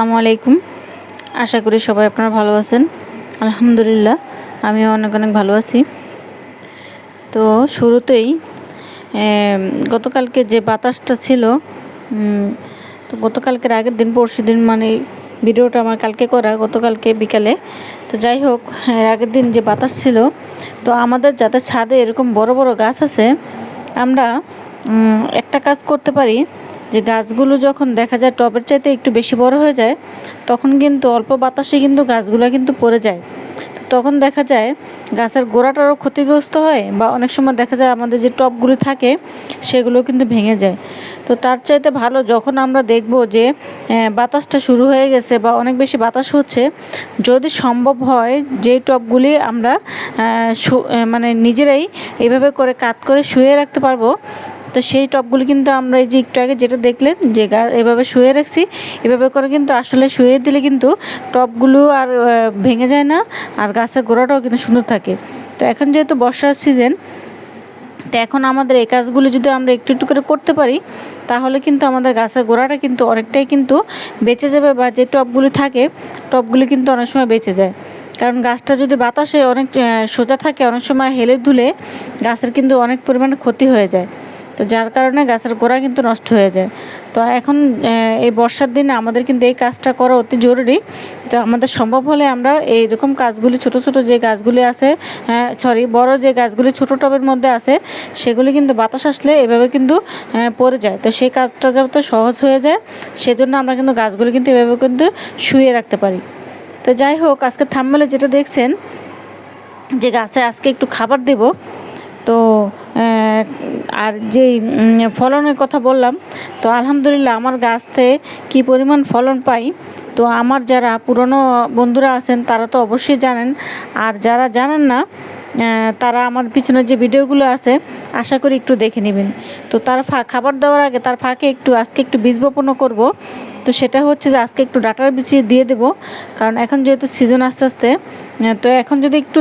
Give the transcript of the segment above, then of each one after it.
আসসালামু আলাইকুম। আশা করি সবাই আপনারা ভালো আছেন। আলহামদুলিল্লাহ, আমিও অনেক অনেক ভালো আছি। তো শুরুতেই গতকালকে যে বাতাসটা ছিল তো গতকালকের আগের দিন, পরশু দিন মানে ভিডিওটা আমার কালকে করা, গতকালকে বিকালে। তো যাই হোক, এর আগের দিন যে বাতাস ছিল, তো আমাদের যাদের ছাদে এরকম বড় বড় গাছ আছে, আমরা একটা কাজ করতে পারি যে গাছগুলো যখন দেখা যায় টবের চাইতে একটু বেশি বড় হয়ে যায়, তখন কিন্তু অল্প বাতাসে কিন্তু গাছগুলো কিন্তু পড়ে যায়। তখন দেখা যায় গাছের গোড়াটারও ক্ষতিগ্রস্ত হয় বা অনেক সময় দেখা যায় আমাদের যে টবগুলো থাকে, সেগুলো কিন্তু ভেঙে যায়। তো তার চাইতে ভালো যখন আমরা দেখব যে বাতাসটা শুরু হয়ে গেছে বা অনেক বেশি বাতাস হচ্ছে, যদি সম্ভব হয় যে টবগুলি আমরা মানে নিজেরাই এইভাবে করে কাত করে শুয়ে রাখতে পারব তো সেই টবগুলি কিন্তু আমরা এই যে একটু আগে যেটা দেখলেন, যে এভাবে শুয়ে রাখছি, এভাবে করে কিন্তু আসলে শুয়ে দিলে কিন্তু টবগুলো আর ভেঙে যায় না, আর গাছের গোড়াটাও কিন্তু সুন্দর থাকে। তো এখন যেহেতু বর্ষার সিজন, তো এখন আমাদের এই কাজগুলো যদি আমরা একটু একটু করে করতে পারি, তাহলে কিন্তু আমাদের গাছের গোড়াটা কিন্তু অনেকটাই কিন্তু বেঁচে যাবে বা যে টবগুলি থাকে টবগুলি কিন্তু অনেক সময় বেঁচে যায়। কারণ গাছটা যদি বাতাসে অনেক সোজা থাকে, অনেক সময় হেলে দুলে গাছের কিন্তু অনেক পরিমাণে ক্ষতি হয়ে যায়। তো যার কারণে গাছের গোড়া কিন্তু নষ্ট হয়ে যায়। তো এখন এই বর্ষার দিনে আমাদের কিন্তু এই কাজটা করা অতি জরুরি। তো আমাদের সম্ভব হলে আমরা এইরকম কাজগুলি, ছোট ছোট যে গাছগুলি আছে সরি বড় যে গাছগুলি ছোট টবের মধ্যে আছে, সেগুলি কিন্তু বাতাস আসলে এভাবে কিন্তু পড়ে যায়। তো সেই কাজটা যাতে সহজ হয়ে যায়, সেজন্য আমরা কিন্তু গাছগুলি কিন্তু এভাবে কিন্তু শুয়ে রাখতে পারি। তো যাই হোক, আজকে থাম্বেলে যেটা দেখছেন, যে গাছে আজকে একটু খাবার দেব। তো আর যেই ফলনের কথা বললাম, তো আলহামদুলিল্লাহ আমার গাছতে কি পরিমাণ ফলন পাই, তো আমার যারা পুরনো বন্ধুরা আছেন তারা তো অবশ্যই জানেন। আর যারা জানেন না তারা আমার পিছনে যে ভিডিওগুলো আছে, আশা করি একটু দেখে নেবেন। তো তার খাবার দেওয়ার আগে তার ফাঁকে একটু, আজকে একটু বীজ বপন করব। তো সেটা হচ্ছে যে আজকে একটু ডাটার বিছিয়ে দিয়ে দেবো। কারণ এখন যেহেতু সিজন আস্তে আস্তে তো এখন যদি একটু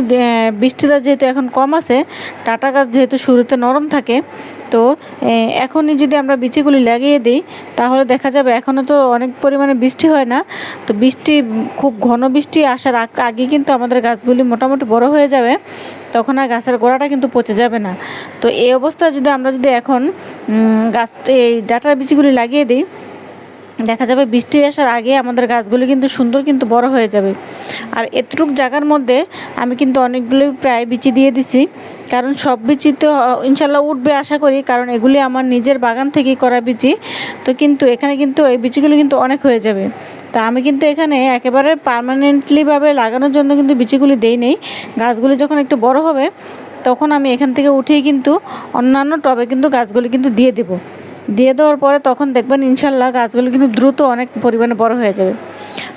বৃষ্টিটা যেহেতু এখন কম আছে টাটা গাছ যেহেতু শুরুতে নরম থাকে, তো এখনই যদি আমরা বিচিগুলি লাগিয়ে দিই, তাহলে দেখা যাবে এখনও তো অনেক পরিমাণে বৃষ্টি হয় না। তো বৃষ্টি, খুব ঘন বৃষ্টি আসার আগে কিন্তু আমাদের গাছগুলি মোটামুটি বড় হয়ে যাবে, তখন আর গাছের গোড়াটা কিন্তু পচে যাবে না। তো এই অবস্থায় যদি আমরা যদি এখন গাছ, এই ডাটার বিচিগুলি লাগিয়ে দিই দেখা যাবে বৃষ্টি আসার আগে আমাদের গাছগুলি কিন্তু সুন্দর কিন্তু বড় হয়ে যাবে। আর এতটুক জায়গার মধ্যে আমি কিন্তু অনেকগুলো প্রায় বিচি দিয়ে দিছি। কারণ সব বিচি তো, ইনশাল্লাহ উঠবে আশা করি, কারণ এগুলি আমার নিজের বাগান থেকেই করা বিচি। তো কিন্তু এখানে কিন্তু এই বিচিগুলো কিন্তু অনেক হয়ে যাবে। তো আমি কিন্তু এখানে একেবারে পার্মানেন্টলিভাবে লাগানোর জন্য কিন্তু বিচিগুলি দেই নেই। গাছগুলি যখন একটু বড় হবে, তখন আমি এখান থেকে উঠিয়ে কিন্তু অন্যান্য টবে কিন্তু গাছগুলি কিন্তু দিয়ে দেবো। দিয়ে দেওয়ার পরে তখন দেখবেন ইনশাল্লাহ গাছগুলো কিন্তু দ্রুত অনেক পরিমাণে বড় হয়ে যাবে।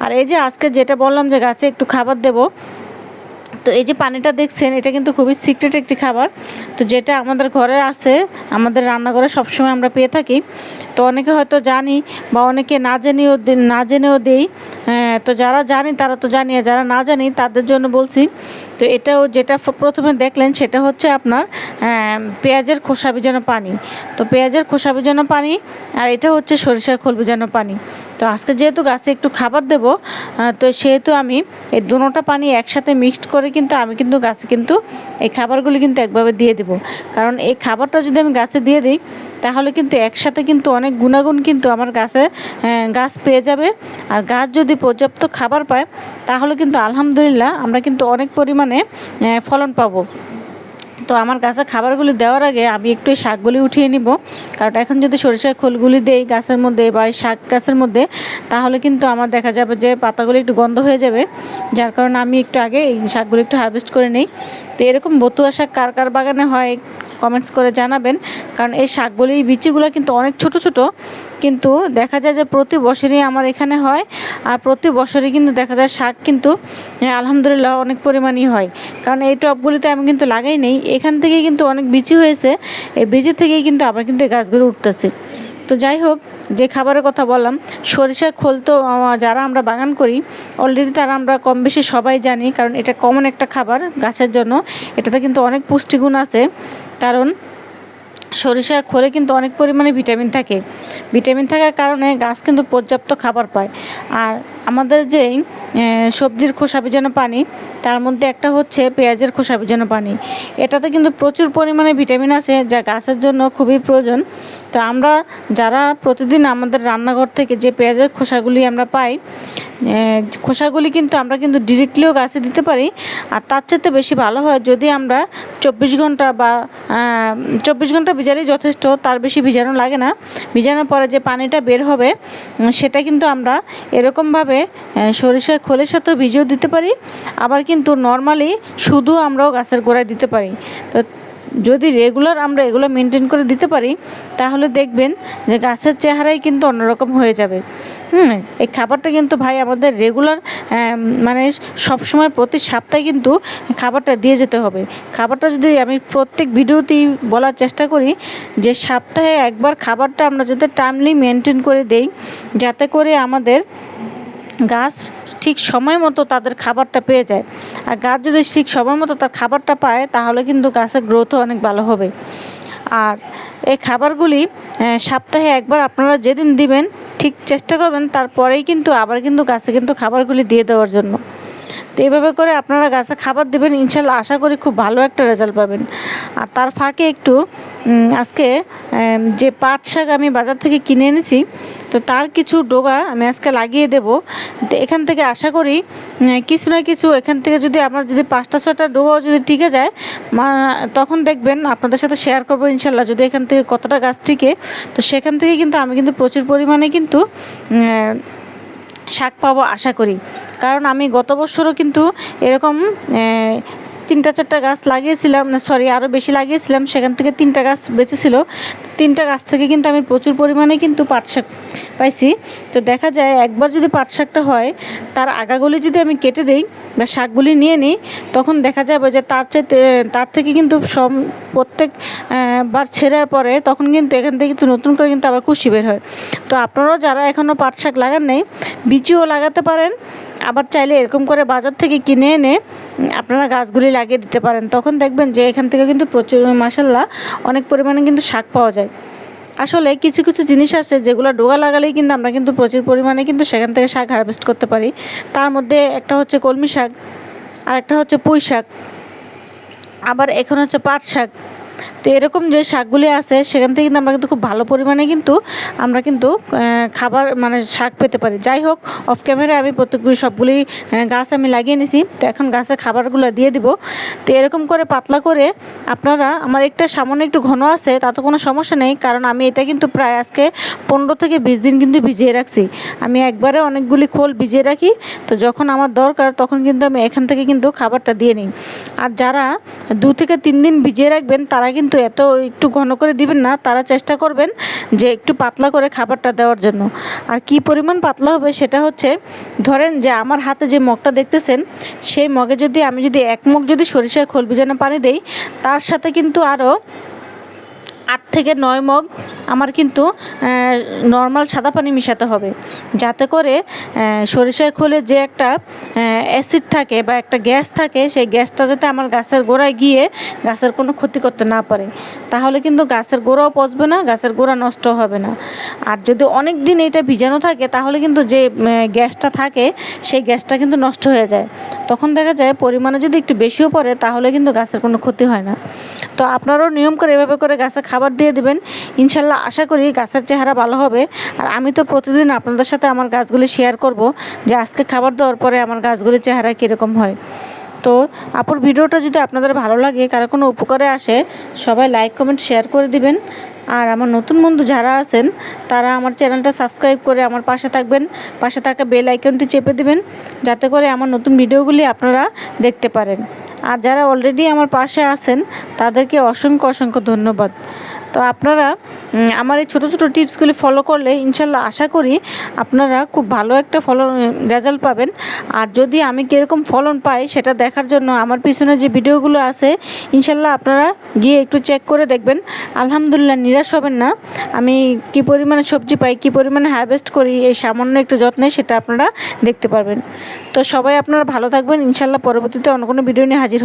আর এই যে আজকে যেটা বললাম যে গাছে একটু খাবার দেবো, তো এই যে পানিটা দেখছেন, এটা কিন্তু খুবই সিক্রেট একটি খাবার। তো যেটা আমাদের ঘরে আছে, আমাদের রান্নাঘরে সবসময় আমরা পেয়ে থাকি। তো অনেকে হয়তো জানি বা অনেকে না জেনেও না জেনেও দিই তো যারা জানি, তারা তো জানি, আর যারা না জানি, তাদের জন্য বলছি, তো এটাও যেটা প্রথমে দেখলেন, সেটা হচ্ছে আপনার পেঁয়াজের খোসা ভিজানো পানি। তো পেঁয়াজের খোসা ভিজানো পানি, আর এটা হচ্ছে সরিষার খোল ভিজানো পানি। তো আজকে যেহেতু গাছে একটু খাবার দেবো তো সেহেতু আমি এই দুটোটা পানি একসাথে মিক্সড করে কিন্তু আমি কিন্তু গাছে কিন্তু এই খাবারগুলি কিন্তু একভাবে দিয়ে দেবো। কারণ এই খাবারটা যদি আমি গাছে দিয়ে দিই তাহলে কিন্তু একসাথে কিন্তু অনেক গুণাগুণ কিন্তু আমার গাছে গাছ পেয়ে যাবে। আর গাছ যদি পর্যাপ্ত খাবার পায়, তাহলে কিন্তু আলহামদুলিল্লাহ আমরা কিন্তু অনেক পরিমাণে ফলন পাবো। তো আমার গাছে খাবারগুলি দেওয়ার আগে আমি একটু শাকগুলি উঠিয়ে নিব। কারণ এখন যদি সরিষার খোলগুলি দেই গাছের মধ্যে বা শাক গাছের মধ্যে, তাহলে কিন্তু আমার দেখা যাবে যে পাতাগুলি একটু গন্ধ হয়ে যাবে। যার কারণে আমি একটু আগে এই শাকগুলি একটু হারভেস্ট করে নিই। তো এরকম বতুয়া শাক কার কার বাগানে হয় কমেন্টস করে জানাবেন। কারণ এই শাকগুলি, এই বিচিগুলো কিন্তু অনেক ছোট ছোট। কিন্তু দেখা যায় যে প্রতি বছরই আমার এখানে হয়, আর প্রতি বছরই কিন্তু দেখা যায় শাক কিন্তু আলহামদুলিল্লাহ অনেক পরিমাণই হয়। কারণ এই টবগুলিতে আমি কিন্তু লাগাই নেই। এখান থেকে কিন্তু অনেক বিচি হয়েছে, এই বিচি থেকেই কিন্তু আবার কিন্তু গাছগুলো উঠতেছে। তো যাই হোক, যে খাবারের কথা বললাম সরিষার খোল তো যারা আমরা বাগান করি অলরেডি তারা আমরা কম বেশি সবাই জানি, কারণ এটা কমন একটা খাবার গাছের জন্য। এটাতে কিন্তু অনেক পুষ্টিগুণ আছে। কারণ সরিষার খোলে কিন্তু অনেক পরিমাণে ভিটামিন থাকে। ভিটামিন থাকার কারণে গাছ কিন্তু পর্যাপ্ত খাবার পায়। আর আমাদের যে সবজির খোসা ভিজানো পানি, তার মধ্যে একটা হচ্ছে পেঁয়াজের খোসা ভিজানো পানি। এটাতে কিন্তু প্রচুর পরিমাণে ভিটামিন আছে, যা গাছের জন্য খুবই প্রয়োজন। তো আমরা যারা প্রতিদিন আমাদের রান্নাঘর থেকে যে পেঁয়াজের খোসাগুলি আমরা পাই খোসাগুলি কিন্তু আমরা কিন্তু ডিরেক্টলিও গাছে দিতে পারি। আর তার চাইতে বেশি ভালো হয় যদি আমরা চব্বিশ ঘণ্টা বা চব্বিশ ঘণ্টা ভিজালেই যথেষ্ট, তার বেশি ভিজানো লাগে না। ভিজানোর পরে যে পানিটা বের হবে সেটা কিন্তু আমরা এরকমভাবে সরিষার খোলের সাথেও ভিজিয়েও দিতে পারি। আবার কিন্তু নর্মালি শুধু আমরাও গাছের গোড়ায় দিতে পারি। তো যদি রেগুলার আমরা এগুলো মেনটেন করে দিতে পারি, তাহলে দেখবেন যে গাছের চেহারাই কিন্তু অন্যরকম হয়ে যাবে। হুম, এই খাবারটা কিন্তু ভাই আমাদের রেগুলার মানে সবসময় প্রতি সপ্তাহে কিন্তু খাবারটা দিয়ে যেতে হবে। খাবারটা যদি আমি প্রত্যেক ভিডিওতেই বলার চেষ্টা করি যে সপ্তাহে একবার খাবারটা আমরা যাতে টাইমলি মেনটেন করে দেই, যাতে করে আমাদের গাছ ঠিক সময় মতো তাদের খাবারটা পেয়ে যায়। আর গাছ যদি ঠিক সময় মতো তার খাবারটা পায়, তাহলে কিন্তু গাছের গ্রোথও অনেক ভালো হবে। আর এই খাবারগুলি সপ্তাহে একবার আপনারা যেদিন দিবেন, ঠিক চেষ্টা করবেন, তারপরেই কিন্তু আবার কিন্তু গাছে কিন্তু খাবারগুলি দিয়ে দেওয়ার জন্য। তো এইভাবে করে আপনারা গাছে খাবার দেবেন, ইনশাল্লাহ আশা করি খুব ভালো একটা রেজাল্ট পাবেন। আর তার ফাঁকে একটু আজকে যে পাট শাক আমি বাজার থেকে কিনে এনেছি, তো তার কিছু ডোগা আমি আজকে লাগিয়ে দেব। তো এখান থেকে আশা করি কিছু না কিছু এখান থেকে যদি আমার যদি পাঁচটা ছটা ডোগাও যদি টিকে যায় তখন দেখবেন আপনাদের সাথে শেয়ার করব ইনশাল্লাহ, যদি এখান থেকে কতটা গাছ টিকে। তো সেখান থেকে কিন্তু আমি কিন্তু প্রচুর পরিমাণে কিন্তু শাক পাবো আশা করি। কারণ আমি গত বছরও কিন্তু এরকম তিনটা চারটা গাছ লাগিয়েছিলাম সরি আরও বেশি লাগিয়েছিলাম, সেখান থেকে তিনটা গাছ বেঁচেছিল। তিনটা গাছ থেকে কিন্তু আমি প্রচুর পরিমাণে কিন্তু পাট শাক পাইছি। তো দেখা যায় একবার যদি পাট শাকটা হয়, তার আগাগুলি যদি আমি কেটে দিই বা শাকগুলি নিয়ে নিই, তখন দেখা যাবে যে তার চাইতে, তার থেকে কিন্তু সব প্রত্যেক বার ছেড়ার পরে তখন কিন্তু এখান থেকে কিন্তু নতুন করে কিন্তু আবার কুশি বের হয়। তো আপনারাও যারা এখনও পাট শাক লাগান নেই, বিচিও লাগাতে পারেন আবার চাইলে এরকম করে বাজার থেকে কিনে এনে, আপনারা গাছগুলি লাগিয়ে দিতে পারেন। তখন দেখবেন যে এখান থেকে কিন্তু প্রচুর মাসাল্লাহ অনেক পরিমাণে কিন্তু শাক পাওয়া যায়। আসলে কিছু কিছু জিনিস আছে যেগুলো ডোগা লাগালেই কিন্তু আমরা কিন্তু প্রচুর পরিমাণে কিন্তু সেখান থেকে শাক হারভেস্ট করতে পারি। তার মধ্যে একটা হচ্ছে কলমি শাক আর একটা হচ্ছে পুঁই শাক, আবার এখন হচ্ছে পাট শাক। তো এরকম যে শাকগুলি আছে, সেখান থেকে কিন্তু আমরা কিন্তু খুব ভালো পরিমাণে কিন্তু আমরা কিন্তু খাবার মানে শাক পেতে পারি। যাই হোক অফ ক্যামেরায় আমি প্রত্যেকগুলি সবগুলি গাছ আমি লাগিয়ে নিছি। তো এখন গাছের খাবারগুলো দিয়ে দিব। তো এরকম করে পাতলা করে আপনারা, আমার একটা সামান্য একটু ঘন আছে, তাতে কোনো সমস্যা নেই। কারণ আমি এটা কিন্তু প্রায় আজকে পনেরো থেকে বিশ দিন কিন্তু ভিজিয়ে রাখছি। আমি একবারে অনেকগুলি খোল ভিজিয়ে রাখি। তো যখন আমার দরকার, তখন কিন্তু আমি এখান থেকে কিন্তু খাবারটা দিয়ে নিই। আর যারা দু থেকে তিন দিন ভিজিয়ে রাখবেন, তারা কিন্তু এত একটু ঘন করে দিবেন না, তারা চেষ্টা করবেন যে একটু পাতলা করে খাবারটা দেওয়ার জন্য। আর কি পরিমাণ পাতলা হবে সেটা হচ্ছে, ধরেন যে আমার হাতে যে মগটা দেখতেছেন, সেই মগে যদি আমি যদি এক মগ যদি সরিষার খোল ভিজানো পানি দেই, তার সাথে কিন্তু আরও আট থেকে নয় মগ আমার কিন্তু নর্মাল সাদা পানি মিশাতে হবে। যাতে করে সরিষায় খোলে যে একটা অ্যাসিড থাকে বা একটা গ্যাস থাকে, সেই গ্যাসটা যাতে আমার গাছের গোড়ায় গিয়ে গাছের কোনো ক্ষতি করতে না পারে। তাহলে কিন্তু গাছের গোড়াও পচবে না, গাছের গোড়া নষ্ট হবে না। আর যদি অনেক দিন এটা ভিজানো থাকে, তাহলে কিন্তু যে গ্যাসটা থাকে, সেই গ্যাসটা কিন্তু নষ্ট হয়ে যায়। তখন দেখা যায় পরিমাণে যদি একটু বেশিও পড়ে, তাহলে কিন্তু গাছের কোনো ক্ষতি হয় না। তো আপনারাও নিয়ম করে এভাবে করে গাছে খাবার দিয়ে দেবেন। ইনশাল্লাহ আশা করি গাছের চেহারা ভালো হবে। আর আমি তো প্রতিদিন আপনাদের সাথে আমার গাছগুলি শেয়ার করব যে আজকে খাবার দেওয়ার পরে আমার গাছগুলির চেহারা কীরকম হয়। তো আপুর ভিডিওটা যদি আপনাদের ভালো লাগে, কারও কোনো উপকারে আসে, সবাই লাইক কমেন্ট শেয়ার করে দিবেন। আর আমার নতুন বন্ধু যারা আছেন, তারা আমার চ্যানেলটা সাবস্ক্রাইব করে আমার পাশে থাকবেন। পাশে থাকা বেল আইকনটি চেপে দিবেন, যাতে করে আমার নতুন ভিডিওগুলি আপনারা দেখতে পারেন। আর যারা অলরেডি আমার পাশে আছেন তাদেরকে অসংখ্য অসংখ্য ধন্যবাদ। তো আপনারা আমার এই ছোটো ছোটো টিপসগুলি ফলো করলে ইনশাল্লাহ আশা করি আপনারা খুব ভালো একটা ফলো রেজাল্ট পাবেন। আর যদি আমি কীরকম ফলন পাই সেটা দেখার জন্য আমার পিছনে যে ভিডিওগুলো আছে, ইনশাল্লাহ আপনারা গিয়ে একটু চেক করে দেখবেন। আলহামদুলিল্লাহ নিরাশ হবেন না। আমি কি পরিমাণে সবজি পাই, কি পরিমাণে হারভেস্ট করি, এই সামান্য একটু যত্নে সেটা আপনারা দেখতে পারবেন। তো সবাই আপনারা ভালো থাকবেন। ইনশাল্লাহ পরবর্তীতে অন্য কোনো ভিডিও নিয়ে হাজির